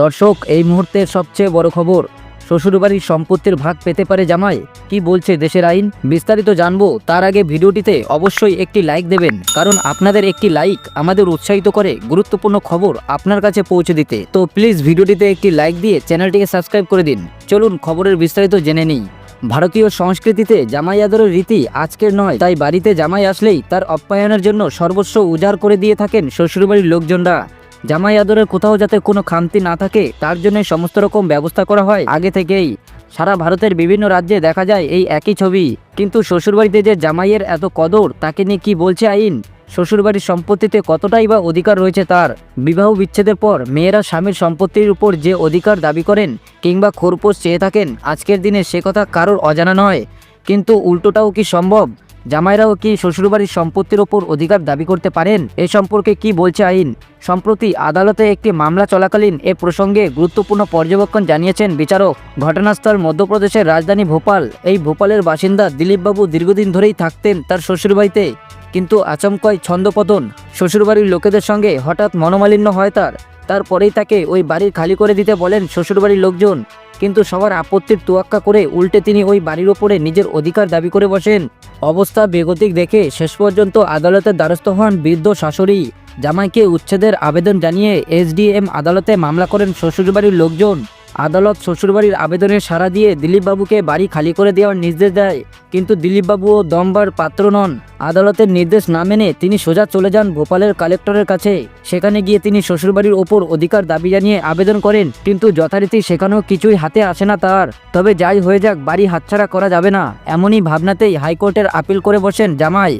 দর্শক, এই মুহূর্তের সবচেয়ে বড় খবর, শ্বশুরবাড়ির সম্পত্তির ভাগ পেতে পারে জামাই। কি বলছে দেশের আইন? বিস্তারিত জানব, তার আগে ভিডিওটিতে অবশ্যই একটি লাইক দেবেন, কারণ আপনাদের একটি লাইক আমাদের উৎসাহিত করে গুরুত্বপূর্ণ খবর আপনার কাছে পৌঁছে দিতে। তো প্লিজ ভিডিওটিতে একটি লাইক দিয়ে চ্যানেলটিকে সাবস্ক্রাইব করে দিন। চলুন খবরের বিস্তারিত জেনে নিই। ভারতীয় সংস্কৃতিতে জামাই আদরের রীতি আজকের নয়, তাই বাড়িতে জামাই আসলেই তার অপ্যায়নের জন্য সর্বস্ব উজাড় করে দিয়ে থাকেন শ্বশুরবাড়ির লোকজনরা। জামাই আদরের কোথাও যাতে কোনো খামতি না থাকে, তার জন্য সমস্ত রকম ব্যবস্থা করা হয় আগে থেকেই। সারা ভারতের বিভিন্ন রাজ্যে দেখা যায় এই একই ছবি। কিন্তু শ্বশুরবাড়িতে যে জামাইয়ের এত কদর, তাকে নিয়ে কি বলছে আইন? শ্বশুরবাড়ির সম্পত্তিতে কতটাই বা অধিকার রয়েছে তার? বিবাহ বিচ্ছেদের পর মেয়েরা স্বামীর সম্পত্তির উপর যে অধিকার দাবি করেন কিংবা খোরপোশ চেয়ে থাকেন, আজকের দিনে সে কথা কারোর অজানা নয়। কিন্তু উল্টোটাও কি সম্ভব? জামাইরাও কি শ্বশুরবাড়ির সম্পত্তির ওপর অধিকার দাবি করতে পারেন? এ সম্পর্কে কি বলছে আইন? সম্প্রতি আদালতে একটি মামলা চলাকালীন এ প্রসঙ্গে গুরুত্বপূর্ণ পর্যবেক্ষণ জানিয়েছেন বিচারক। ঘটনাস্থল মধ্যপ্রদেশের রাজধানী ভোপাল। এই ভোপালের বাসিন্দা দিলীপবাবু দীর্ঘদিন ধরেই থাকতেন তার শ্বশুরবাড়িতে, কিন্তু আচমকয় ছন্দপতন। শ্বশুরবাড়ির লোকেদের সঙ্গে হঠাৎ মনোমালিন্য হয় তার। তারপরেই তাকে ওই বাড়ির খালি করে দিতে বলেন শ্বশুরবাড়ির লোকজন। কিন্তু সবার আপত্তির তুয়াক্কা করে উল্টে তিনি ওই বাড়ির ওপরে নিজের অধিকার দাবি করে বসেন। অবস্থা বেগতিক দেখে শেষ পর্যন্ত আদালতের দ্বারস্থ হন বৃদ্ধ শাশুড়ি। জামাইকে উচ্ছেদের আবেদন জানিয়ে এসডিএম আদালতে মামলা করেন শ্বশুরবাড়ির লোকজন। আদালত শ্বশুরবাড়ির আবেদনের সাড়া দিয়ে দিলীপবাবুকে বাড়ি খালি করে দেওয়ার নির্দেশ দেয়, কিন্তু দিলীপবাবুও দমবার পাত্র নন। আদালতের নির্দেশ না মেনে তিনি সোজা চলে যান ভোপালের কালেক্টরের কাছে। সেখানে গিয়ে তিনি শ্বশুরবাড়ির ওপর অধিকার দাবি জানিয়ে আবেদন করেন, কিন্তু যথারীতি সেখানেও কিছুই হাতে আসে না তার। তবে যাই হয়ে যাক, বাড়ি হাতছাড়া করা যাবে না, এমনই ভাবনাতেই হাইকোর্টের আপিল করে বসেন জামাই।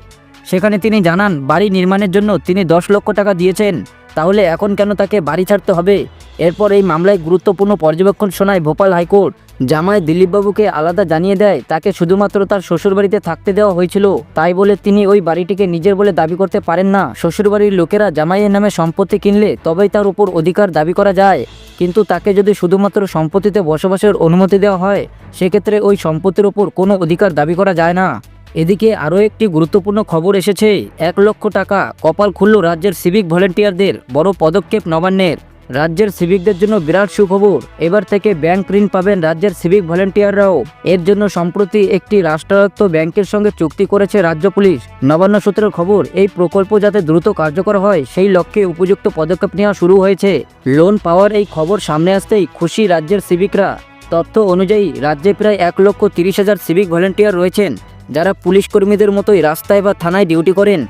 সেখানে তিনি জানান, বাড়ি নির্মাণের জন্য তিনি দশ লক্ষ টাকা দিয়েছেন, তাহলে এখন কেন তাকে বাড়ি ছাড়তে হবে? এরপর এই মামলায় গুরুত্বপূর্ণ পর্যবেক্ষণ শোনায় ভোপাল হাইকোর্ট। জামাই দিলীপবাবুকে আলাদা জানিয়ে দেয়, তাকে শুধুমাত্র তার শ্বশুরবাড়িতে থাকতে দেওয়া হয়েছিল। তাই বলে তিনি ওই বাড়িটিকে নিজের বলে দাবি করতে পারেন না। শ্বশুরবাড়ির লোকেরা জামাইয়ের নামে সম্পত্তি কিনলে তবেই তার উপর অধিকার দাবি করা যায়। কিন্তু তাকে যদি শুধুমাত্র সম্পত্তিতে বসবাসের অনুমতি দেওয়া হয়, সেক্ষেত্রে ওই সম্পত্তির ওপর কোনো অধিকার দাবি করা যায় না। এদিকে আরও একটি গুরুত্বপূর্ণ খবর এসেছে, এক লক্ষ টাকা কপাল খুলল রাজ্যের সিভিক ভলেন্টিয়ারদের, বড় পদক্ষেপ নবান্নের। রাজ্যের সিভিকদের জন্য বিরাট সুখবর। এবার থেকে ব্যাংক ঋণ পাবেন রাজ্যের সিভিক ভলেন্টিয়াররাও। এর জন্য সম্প্রতি একটি রাষ্ট্রায়ত্ত ব্যাংকের সঙ্গে চুক্তি করেছে রাজ্য পুলিশ। নবান্ন সূত্রের খবর, এই প্রকল্প যাতে দ্রুত কার্যকর হয়, সেই লক্ষ্যে উপযুক্ত পদক্ষেপ নেওয়া শুরু হয়েছে। লোন পাওয়ার এই খবর সামনে আসতেই খুশি রাজ্যের সিভিকরা। তথ্য অনুযায়ী, রাজ্যে প্রায় এক লক্ষ তিরিশ হাজার সিভিক ভলেন্টিয়ার রয়েছেন, যারা পুলিশ কর্মীদের মতোই রাস্তায় বা থানায় ডিউটি করেন।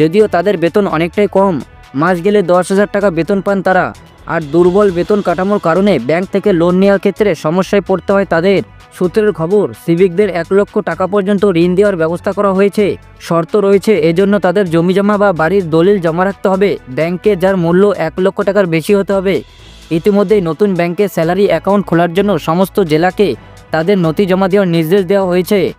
যদিও তাদের বেতন অনেকটাই কম। মাস গেলে দশ হাজার টাকা বেতন পান তারা। আর দুর্বল বেতন কাঠামোর কারণে ব্যাংক থেকে লোন নেওয়ার ক্ষেত্রে সমস্যায় পড়তে হয় তাদের। সূত্রের খবর, সিভিকদের এক লক্ষ টাকা পর্যন্ত ঋণ দেওয়ার ব্যবস্থা করা হয়েছে। শর্ত রয়েছে, এজন্য তাদের জমি জমা বা বাড়ির দলিল জমা রাখতে হবে। ব্যাংকে যার মূল্য এক লক্ষ টাকার বেশি হতে হবে। ইতিমধ্যেই নতুন ব্যাংকে স্যালারি অ্যাকাউন্ট খোলার জন্য সমস্ত জেলাকে তাদের নথি জমা দেওয়ার নির্দেশ দেওয়া হয়েছে।